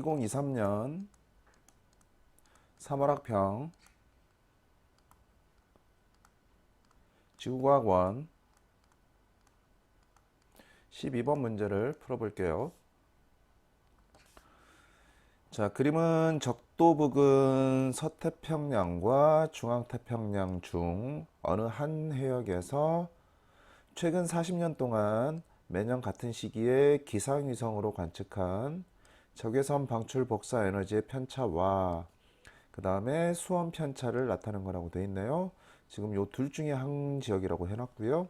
2023년 3월 학평 지구과학원 12번 문제를 풀어볼게요. 자, 그림은 적도 부근 서태평양과 중앙태평양 중 어느 한 해역에서 최근 40년 동안 매년 같은 시기에 기상위성으로 관측한 적외선 방출 복사 에너지의 편차와 그 다음에 수원 편차를 나타낸 거라고 되어 있네요. 지금 요 둘 중에 한 지역이라고 해놨고요.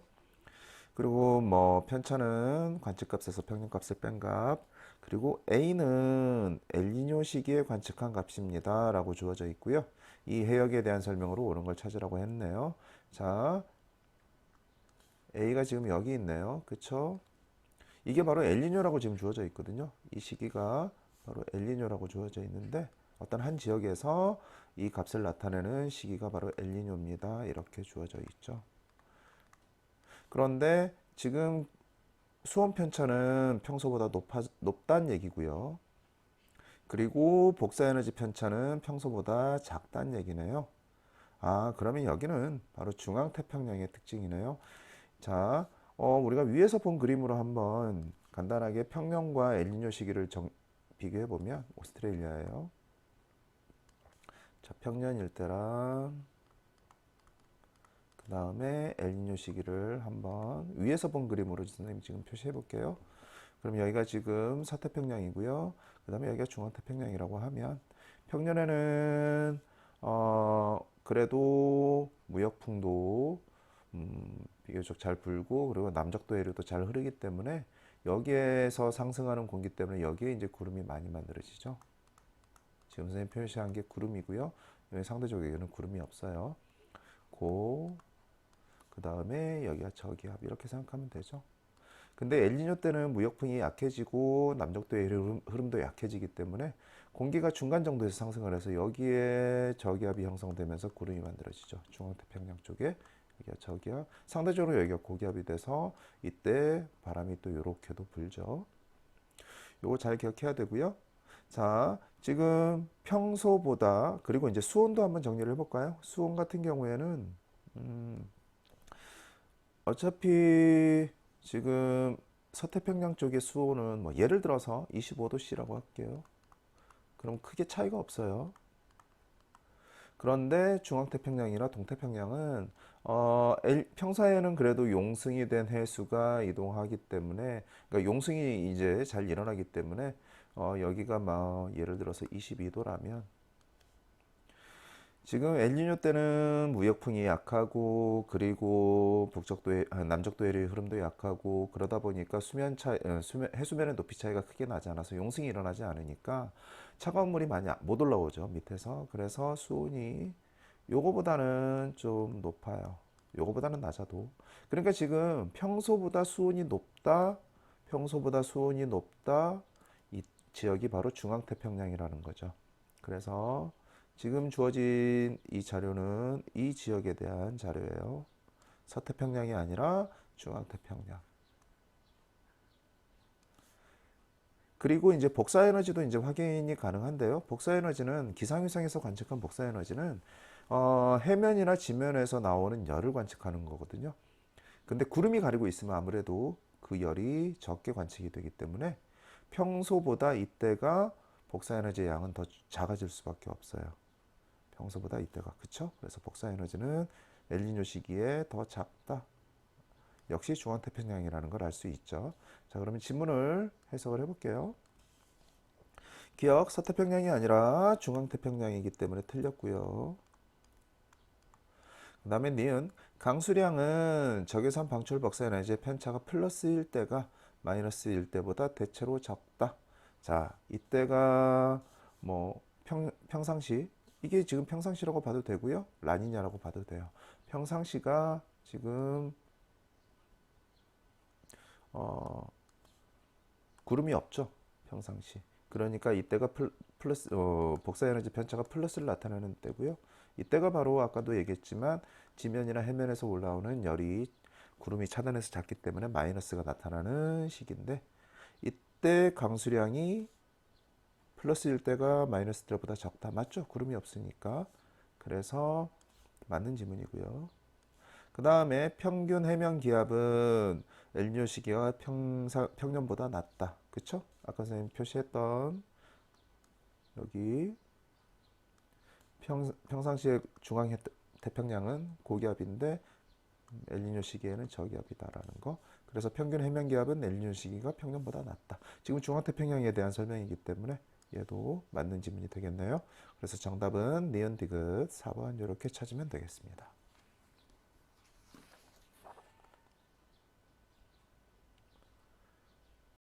그리고 뭐 편차는 관측값에서 평균값을 뺀 값, 그리고 A는 엘니뇨 시기에 관측한 값입니다. 라고 주어져 있고요. 이 해역에 대한 설명으로 옳은 걸 찾으라고 했네요. 자, A가 지금 여기 있네요. 그쵸? 이게 바로 엘니뇨라고 지금 주어져 있거든요. 이 시기가 바로 엘니뇨라고 주어져 있는데 어떤 한 지역에서 이 값을 나타내는 시기가 바로 엘니뇨입니다. 이렇게 주어져 있죠. 그런데 지금 수온 편차는 평소보다 높아, 높다는 얘기고요. 그리고 복사 에너지 편차는 평소보다 작다는 얘기네요. 아, 그러면 여기는 바로 중앙 태평양의 특징이네요. 자, 어, 우리가 위에서 본 그림으로 한번 간단하게 평년과 엘니뇨 시기를 정, 비교해 보면 오스트레일리아예요. 자, 평년 일대랑 그 다음에 엘니뇨 시기를 한번 위에서 본 그림으로 선생님 지금 표시해 볼게요. 그럼 여기가 지금 서태평양이고요. 그 다음에 여기가 중앙태평양이라고 하면 평년에는 어 그래도 무역풍도 음, 비교적 잘 불고 그리고 남적도 해류도 잘 흐르기 때문에 여기에서 상승하는 공기 때문에 여기에 이제 구름이 많이 만들어지죠. 지금 선생님 표시한 게 구름이고요. 여기 상대적에는 구름이 없어요. 고, 그 다음에 여기가 저기압 이렇게 생각하면 되죠. 근데 엘니뇨 때는 무역풍이 약해지고 남적도의 흐름도 약해지기 때문에 공기가 중간 정도에서 상승을 해서 여기에 저기압이 형성되면서 구름이 만들어지죠. 중앙태평양 쪽에 여기가 저기압, 상대적으로 여기가 고기압이 돼서 이때 바람이 또 이렇게도 불죠. 요거 잘 기억해야 되고요. 자, 지금 평소보다 그리고 이제 수온도 한번 정리를 해볼까요? 수온 같은 경우에는 음, 어차피 지금 서태평양 쪽의 수온은 뭐 예를 들어서 25도씨라고 할게요. 그럼 크게 차이가 없어요. 그런데 중앙태평양이나 동태평양은 어, 평사에는 그래도 용승이 된 해수가 이동하기 때문에 그러니까 용승이 이제 잘 일어나기 때문에 어, 여기가 막 예를 들어서 22도라면 지금 엘니뇨 때는 무역풍이 약하고 그리고 북적도 아, 남적도 해의 흐름도 약하고 그러다 보니까 수면 차 어, 수면 해수면의 높이 차이가 크게 나지 않아서 용승이 일어나지 않으니까 차가운 물이 많이 못 올라오죠 밑에서. 그래서 수온이 요거보다는 좀 높아요. 요거보다는 낮아도. 그러니까 지금 평소보다 수온이 높다 평소보다 수온이 높다 이 지역이 바로 중앙태평양이라는 거죠. 그래서 지금 주어진 이 자료는 이 지역에 대한 자료예요. 서태평양이 아니라 중앙태평양. 그리고 이제 복사 에너지도 이제 확인이 가능한데요. 복사 에너지는 기상위성에서 관측한 복사 에너지는 어, 해면이나 지면에서 나오는 열을 관측하는 거거든요. 근데 구름이 가리고 있으면 아무래도 그 열이 적게 관측이 되기 때문에 평소보다 이때가 복사 에너지의 양은 더 작아질 수밖에 없어요. 평소보다 이때가 그쵸? 그래서 복사 에너지는 엘니뇨 시기에 더 작다. 역시 중앙 태평양이라는 걸 알 수 있죠. 자, 그러면 지문을 해석을 해볼게요. 기억, 서태평양이 아니라 중앙 태평양이기 때문에 틀렸고요. 그 다음에 니은, 강수량은 적외선 방출 복사 에너지의 편차가 플러스일 때가 마이너스일 때보다 대체로 적다. 자, 이때가 뭐 평, 평상시 이게 지금 평상시라고 봐도 되고요. 라니냐라고 봐도 돼요. 평상시가 지금 어, 구름이 없죠. 평상시. 그러니까 이때가 플러스 어, 복사 에너지 편차가 플러스를 나타내는 때고요. 이때가 바로 아까도 얘기했지만 지면이나 해면에서 올라오는 열이 구름이 차단해서 작기 때문에 마이너스가 나타나는 시기인데 이때 강수량이 플러스일 때가 마이너스 때보다 적다. 맞죠? 구름이 없으니까. 그래서 맞는 지문이고요. 그 다음에 평균 해면 기압은 엘니뇨 시기가 평사, 평년보다 낮다. 그쵸? 아까 선생님 표시했던 여기 평, 평상시에 중앙 해- 태평양은 고기압인데 엘니뇨 시기에는 저기압이다라는 거. 그래서 평균 해면 기압은 엘니뇨 시기가 평년보다 낮다. 지금 중앙 태평양에 대한 설명이기 때문에 얘도 맞는 지문이 되겠네요. 그래서 정답은 니은 디귿 4번 이렇게 찾으면 되겠습니다.